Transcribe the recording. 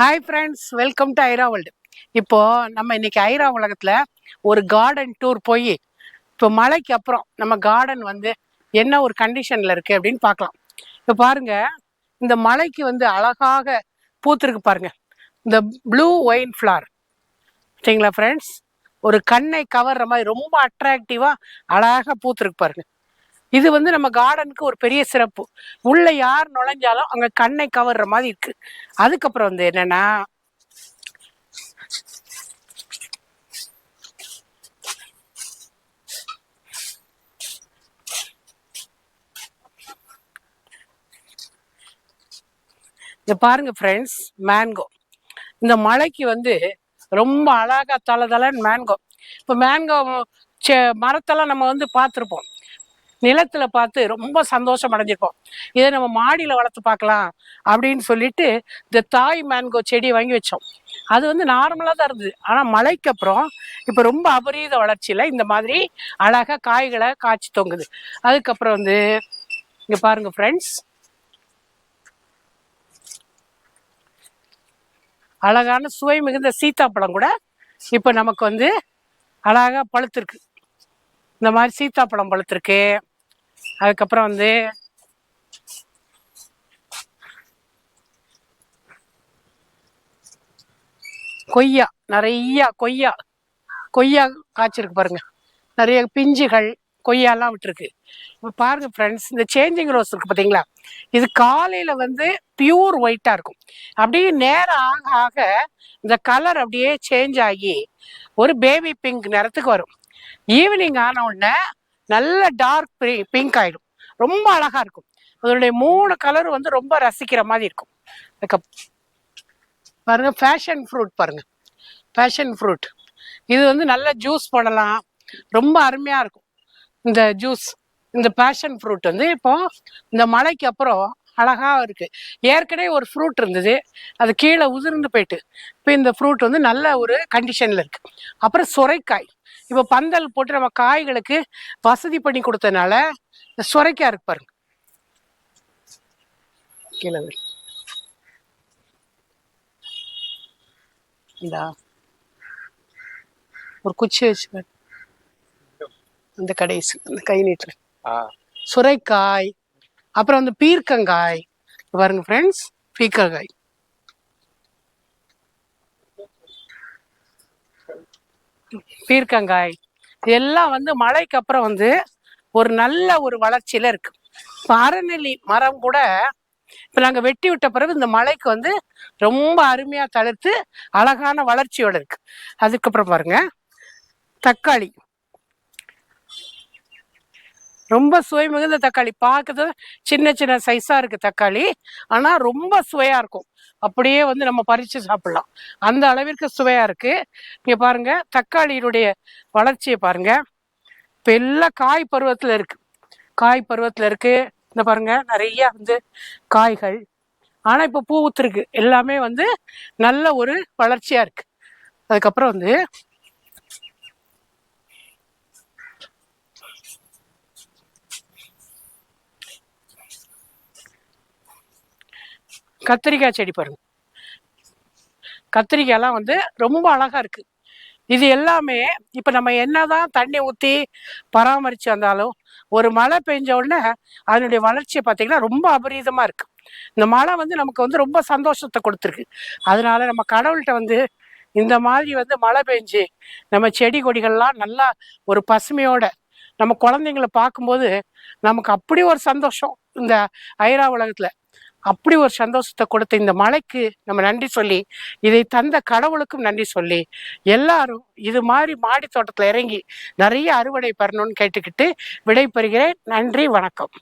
Hi friends welcome to Ira world இப்போ நம்ம இன்னைக்கு ஐரா உலகத்துல ஒரு கார்டன் டூர் போய் இப்போ மழைக்கு அப்புறம் நம்ம கார்டன் வந்து என்ன ஒரு கண்டிஷன்ல இருக்கு அப்படின்னு பார்க்கலாம். இப்போ பாருங்க இந்த மலைக்கு வந்து அழகாக பூத்திருக்கு பாருங்க. இந்த ப்ளூ ஒயின் ஃப்ளார் சரிங்களா ஃப்ரெண்ட்ஸ் ஒரு கண்ணை கவர்ற மாதிரி ரொம்ப அட்ராக்டிவா அழகாக பூத்திருக்கு பாருங்க. இது வந்து நம்ம கார்டனுக்கு ஒரு பெரிய சிறப்பு. உள்ள யார் நுழைஞ்சாலும் அங்க கண்ணை கவர்ற மாதிரி இருக்கு. அதுக்கப்புறம் வந்து என்னன்னா இதை பாருங்க ஃப்ரெண்ட்ஸ் மேங்கோ இந்த மலைக்கு வந்து ரொம்ப அழகா தலை தலைன்னு மேங்கோ இப்போ மேங்கோ மரத்தெல்லாம் நம்ம வந்து பார்த்துருப்போம். நிலத்துல பார்த்து ரொம்ப சந்தோஷம் அடைஞ்சிருக்கோம் இதை நம்ம மாடியில வளர்த்து பார்க்கலாம் அப்படின்னு சொல்லிட்டு இந்த தாய் மேன்கோ செடியை வாங்கி வச்சோம். அது வந்து நார்மலாக தான் இருந்தது. ஆனால் மழைக்கு அப்புறம் இப்போ ரொம்ப அபரீத வளர்ச்சியில் இந்த மாதிரி அழகாக காய்களை காய்ச்சி தொங்குது. அதுக்கப்புறம் வந்து இங்கே பாருங்க ஃப்ரெண்ட்ஸ் அழகான சுவை மிகுந்த சீத்தாப்பழம் கூட இப்போ நமக்கு வந்து அழகாக பழுத்திருக்கு. இந்த மாதிரி சீத்தாப்பழம் பழுத்திருக்கு. அதுக்கப்புறம் வந்து கொய்யா நிறைய கொய்யா கொய்யா காய்ச்சிருக்கு பாருங்க. நிறைய பிஞ்சுகள் கொய்யாலாம் விட்டுருக்கு. இப்போ பாருங்க ஃப்ரெண்ட்ஸ் இந்த சேஞ்சிங் ரோஸ் இருக்கு பார்த்தீங்களா இது காலையில வந்து பியூர் ஒயிட்டா இருக்கும். அப்படியே நேரம் ஆக ஆக இந்த கலர் அப்படியே சேஞ்ச் ஆகி ஒரு பேபி பிங்க் நிறத்துக்கு வரும். ஈவினிங் ஆன உடனே நல்ல டார்க் பிங்க் ஆயிடும். ரொம்ப அழகா இருக்கும். அதனுடைய மூணு கலர் வந்து ரொம்ப ரசிக்கிற மாதிரி இருக்கும். பாருங்க ஃபேஷன் ஃப்ரூட் பாருங்க. ஃபேஷன் ஃப்ரூட் இது வந்து நல்ல ஜூஸ் போடலாம். ரொம்ப அருமையா இருக்கும். இந்த ஜூஸ் இந்த பேஷன் ஃப்ரூட் வந்து இப்போ இந்த மழைக்கு அப்புறம் அழகாக இருக்குது ஏற்கனவே ஒரு ஃப்ரூட் இருந்தது. அது கீழே உதிர்ந்து போயிட்டு. இப்போ இந்த ஃப்ரூட் வந்து நல்ல ஒரு கண்டிஷனில் இருக்குது அப்புறம் சுரைக்காய். இப்போ பந்தல் போட்டு நம்ம காய்களுக்கு வசதி பண்ணி கொடுத்தனால இந்த சுரைக்காய் இருக்கு பாருங்க. கீழே. இந்தா. ஒரு குச்சி வச்சு. அந்த கடைசி அந்த கை நீட்டுற. ஆ. சுரைக்காய் அப்புறம் வந்து பீர்க்கங்காய். பாருங்க ஃப்ரெண்ட்ஸ் பீர்க்கங்காய். பீர்க்கங்காய். இதெல்லாம் வந்து மழைக்கு அப்புறம் வந்து ஒரு நல்ல ஒரு வளர்ச்சியில இருக்கு. இப்ப மரம் கூட இப்போ நாங்கள் வெட்டி விட்ட பிறகு இந்த மலைக்கு வந்து ரொம்ப அருமையாக தளர்த்து அழகான வளர்ச்சியோட இருக்கு. அதுக்கப்புறம் பாருங்க. தக்காளி. ரொம்ப சுவை மிகுந்த தக்காளி. பார்க்கறது சின்ன சின்ன சைஸா இருக்கு தக்காளி. ஆனா ரொம்ப சுவையா இருக்கும். அப்படியே வந்து நம்ம பறிச்சு சாப்பிடலாம். அந்த அளவிற்கு சுவையா இருக்கு. இங்க பாருங்க தக்காளியினுடைய வளர்ச்சியை பாருங்க. இப்ப எல்லாம் காய் பருவத்துல இருக்கு. காய் பருவத்துல இருக்கு. இந்த பாருங்க நிறைய வந்து காய்கள். ஆனா இப்ப பூ ஊத்துருக்கு எல்லாமே வந்து நல்ல ஒரு வளர்ச்சியா இருக்கு. அதுக்கப்புறம் வந்து கத்திரிக்காய் செடி பாருங்க. கத்திரிக்காயெல்லாம் வந்து ரொம்ப அழகாக இருக்குது இது எல்லாமே இப்போ நம்ம என்னதான் தண்ணி ஊற்றி பராமரித்து வந்தாலும் ஒரு மழை பெஞ்ச உடனே அதனுடைய வளர்ச்சியை பார்த்தீங்கன்னா ரொம்ப அபரீதமாக இருக்குது இந்த மழை வந்து நமக்கு வந்து ரொம்ப சந்தோஷத்தை கொடுத்துருக்கு. அதனால நம்ம கடவுள்கிட்ட வந்து இந்த மாதிரி வந்து மழை பெஞ்சு நம்ம செடி கொடிகள்லாம் நல்லா ஒரு பசுமையோட நம்ம குழந்தைங்களை பார்க்கும்போது நமக்கு அப்படி ஒரு சந்தோஷம். இந்த ஐரா உலகத்தில் அப்படி ஒரு சந்தோஷத்தை கொடுத்த இந்த மலைக்கு நம்ம நன்றி சொல்லி இதை தந்த கடவுளுக்கும் நன்றி சொல்லி எல்லாரும் இது மாதிரி மாடி தோட்டத்தில் இறங்கி நிறைய அறுவடை பெறணும்னு கேட்டுக்கிட்டு விடை பெறுகிறேன் நன்றி வணக்கம்.